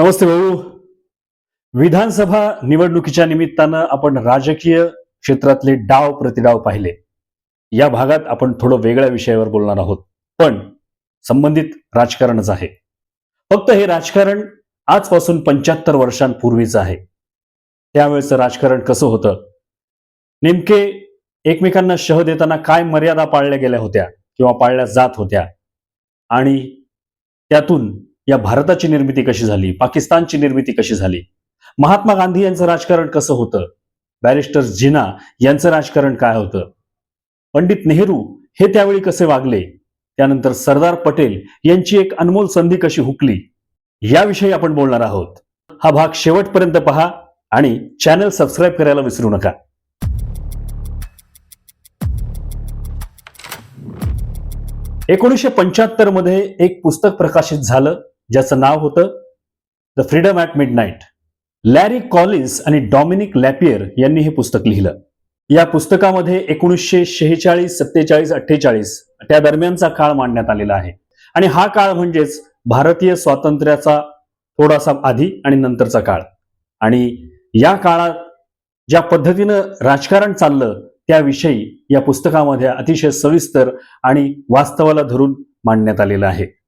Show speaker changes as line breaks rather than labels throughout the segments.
नमस्ते भाऊ. विधानसभा निवडणुकीच्या निमित्तानं आपण राजकीय क्षेत्रातले डाव प्रतिडाव पाहिले. या भागात आपण थोडं वेगळ्या विषयावर बोलणार आहोत. पण संबंधित राजकारणच आहे. फक्त हे राजकारण आजपासून पंच्याहत्तर वर्षांपूर्वीचं आहे. त्यावेळेचं राजकारण कसं होतं? नेमके एकमेकांना शह देताना काय मर्यादा पाळल्या गेल्या होत्या किंवा पाळल्या जात होत्या? आणि त्यातून या भारताची निर्मिती कशी झाली? पाकिस्तानची निर्मिती कशी झाली? महात्मा गांधी यांचं राजकारण कसं होतं? बॅरिस्टर जिना यांचं राजकारण काय होतं? पंडित नेहरू हे त्यावेळी कसे वागले? त्यानंतर सरदार पटेल यांची एक अनमोल संधी कशी हुकली? याविषयी आपण बोलणार आहोत. हा भाग शेवटपर्यंत पहा आणि चॅनल सबस्क्राईब करायला विसरू नका. एकोणीसशे पंच्याहत्तरमध्ये एक पुस्तक प्रकाशित झालं. ज्याचं नाव होतं the freedom at midnight Larry Collins आणि डॉमिनिक लॅपियर यांनी हे पुस्तक लिहिलं. या पुस्तकामध्ये एकोणीसशे शेहेचाळीस सत्तेचाळीस अठ्ठेचाळीस त्या दरम्यानचा काळ मांडण्यात आलेला आहे. आणि हा काळ म्हणजेच भारतीय स्वातंत्र्याचा थोडासा आधी आणि नंतरचा काळ. आणि या काळात ज्या पद्धतीनं राजकारण चाललं त्याविषयी या पुस्तकामध्ये अतिशय सविस्तर आणि वास्तवाला धरून मांडण्यात आलेलं आहे.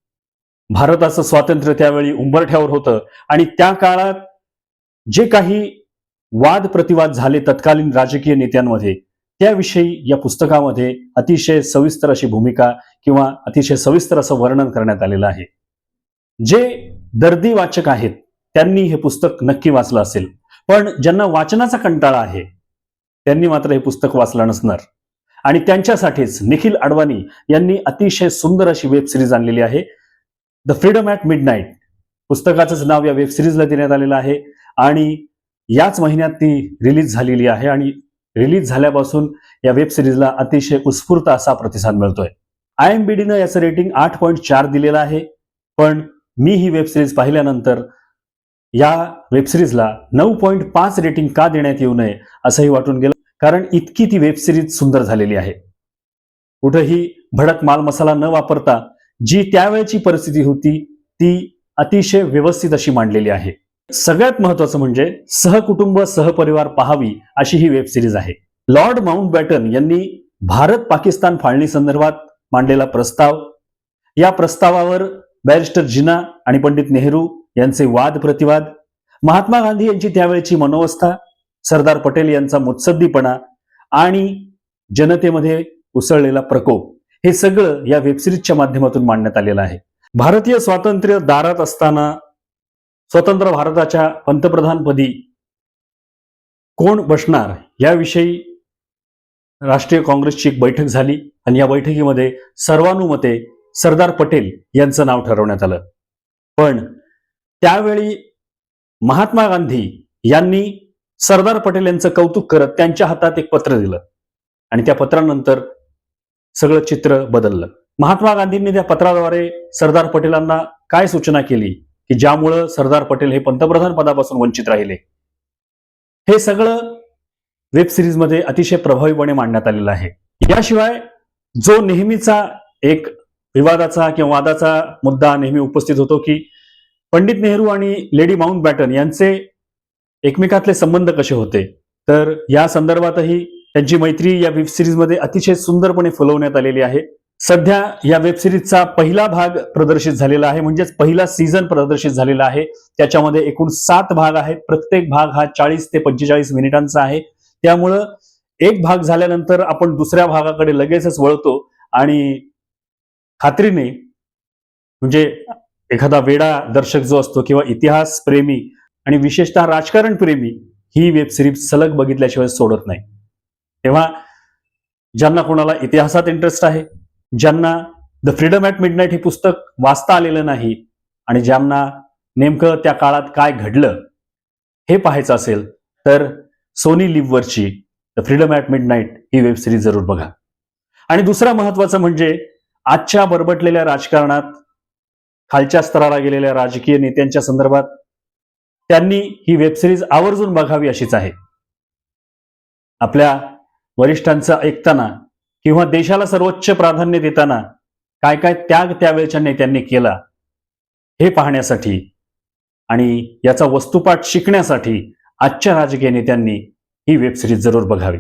भारताचं स्वातंत्र्य त्यावेळी उंबरठ्यावर होतं. आणि त्या काळात जे काही वाद प्रतिवाद झाले तत्कालीन राजकीय नेत्यांमध्ये त्याविषयी या पुस्तकामध्ये अतिशय सविस्तर अशी भूमिका किंवा अतिशय सविस्तर असं वर्णन करण्यात आलेलं आहे. जे दर्दी वाचक आहेत त्यांनी हे पुस्तक नक्की वाचलं असेल. पण ज्यांना वाचनाचा कंटाळा आहे त्यांनी मात्र हे पुस्तक वाचलं नसणार. आणि त्यांच्यासाठीच निखिल अडवाणी यांनी अतिशय सुंदर अशी वेब सिरीज आणलेली आहे. The freedom at midnight पुस्तकाचंच नाव या वेब सिरीजला देण्यात आलेलं आहे. आणि याच महिन्यात ती रिलीज झालेली आहे. आणि रिलीज झाल्यापासून या वेब सिरीजला अतिशय उत्स्फूर्त असा प्रतिसाद मिळतोय. आय एम बी डीनं याचं रेटिंग आठ पॉईंट चार दिलेलं आहे. पण मी ही वेब सिरीज पाहिल्यानंतर या वेब सिरीजला नऊ पॉईंट पाच रेटिंग का देण्यात येऊ नये असंही वाटून गेलं. कारण इतकी ती वेब सिरीज सुंदर झालेली आहे. कुठंही भडक माल मसाला न वापरता जी त्यावेळची परिस्थिती होती ती अतिशय व्यवस्थित अशी मांडलेली आहे. सगळ्यात महत्वाचं म्हणजे सहकुटुंब सहपरिवार पहावी अशी ही वेब सिरीज आहे. लॉर्ड माउंट बॅटन यांनी भारत पाकिस्तान फाळणी संदर्भात मांडलेला प्रस्ताव या प्रस्तावावर बॅरिस्टर जिना आणि पंडित नेहरू यांचे वाद प्रतिवाद महात्मा गांधी यांची त्यावेळची मनोवस्था सरदार पटेल यांचा मुत्सद्दीपणा आणि जनतेमध्ये उसळलेला प्रकोप हे सगळं या वेबसिरीजच्या माध्यमातून मांडण्यात आलेलं आहे. भारतीय स्वातंत्र्य दारात असताना स्वतंत्र भारताच्या पंतप्रधानपदी कोण बसणार याविषयी राष्ट्रीय काँग्रेसची एक बैठक झाली आणि या बैठकीमध्ये सर्वानुमते सरदार पटेल यांचं नाव ठरवण्यात आलं. पण त्यावेळी महात्मा गांधी यांनी सरदार पटेल यांचं कौतुक करत त्यांच्या हातात एक पत्र दिलं. आणि त्या पत्रानंतर सगळं चित्र बदललं. महात्मा गांधींनी त्या पत्राद्वारे सरदार पटेलांना काय सूचना केली? की ज्यामुळं सरदार पटेल हे पंतप्रधान पदापासून वंचित राहिले. हे सगळं वेब सिरीजमध्ये अतिशय प्रभावीपणे मांडण्यात आलेलं आहे. याशिवाय जो नेहमीचा एक विवादाचा किंवा वादाचा मुद्दा नेहमी उपस्थित होतो की पंडित नेहरू आणि लेडी माउंट बॅटन यांचे एकमेकातले संबंध कसे होते? तर या संदर्भातही त्यांची मैत्री या वेब सिरीजमध्ये अतिशय सुंदरपणे फुलवण्यात आलेली आहे. सध्या या वेब सिरीजचा पहिला भाग प्रदर्शित झालेला आहे म्हणजेच पहिला सीझन प्रदर्शित झालेला आहे. त्याच्यामध्ये एकूण सात भाग आहेत. प्रत्येक भाग हा चाळीस ते पंचेचाळीस मिनिटांचा आहे. त्यामुळं एक भाग झाल्यानंतर आपण दुसऱ्या भागाकडे लगेचच वळतो आणि खात्रीने म्हणजे एखादा वेडा दर्शक जो असतो किंवा इतिहास प्रेमी आणि विशेषतः राजकारण प्रेमी ही वेब सिरीज सलग बघितल्याशिवाय सोडत नाही. तेव्हा ज्यांना कोणाला इतिहासात इंटरेस्ट आहे ज्यांना द फ्रीडम ॲट मिडनाईट हे पुस्तक वाचता आलेलं नाही आणि ज्यांना नेमकं त्या काळात काय घडलं हे पाहायचं असेल तर सोनी लिव्हवरची द फ्रीडम ॲट मिडनाईट ही वेब सिरीज जरूर बघा. आणि दुसरा महत्वाचं म्हणजे आजच्या बरबटलेल्या राजकारणात खालच्या स्तराला गेलेल्या राजकीय नेत्यांच्या संदर्भात त्यांनी ही वेबसिरीज आवर्जून बघावी अशीच आहे. आपल्या वरिष्ठांचं ऐकताना किंवा देशाला सर्वोच्च प्राधान्य देताना काय काय त्याग त्यावेळच्या नेत्यांनी केला हे पाहण्यासाठी आणि याचा वस्तुपाठ शिकण्यासाठी आजच्या राजकीय नेत्यांनी ही वेबसिरीज जरूर बघावी.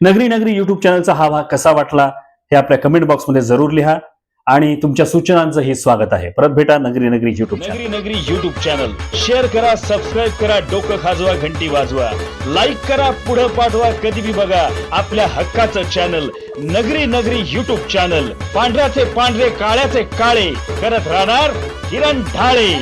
नगरी नगरी युट्यूब चॅनलचा हा भाग कसा वाटला हे आपल्या कमेंट बॉक्समध्ये जरूर लिहा. आणि तुमच्या सूचनांचंही स्वागत आहे. परत भेटा नगरी नगरी YouTube channel
Nagari Nagari YouTube channel share करा सबस्क्राईब करा डोकं खाजवा घंटी वाजवा. लाईक करा पुढं पाठवा कधी बी बघा आपल्या हक्काचं चॅनल नगरी नगरी युट्यूब चॅनल पांढऱ्याचे पांढरे काळ्याचे काळे. करत राहणार किरण ढाळे.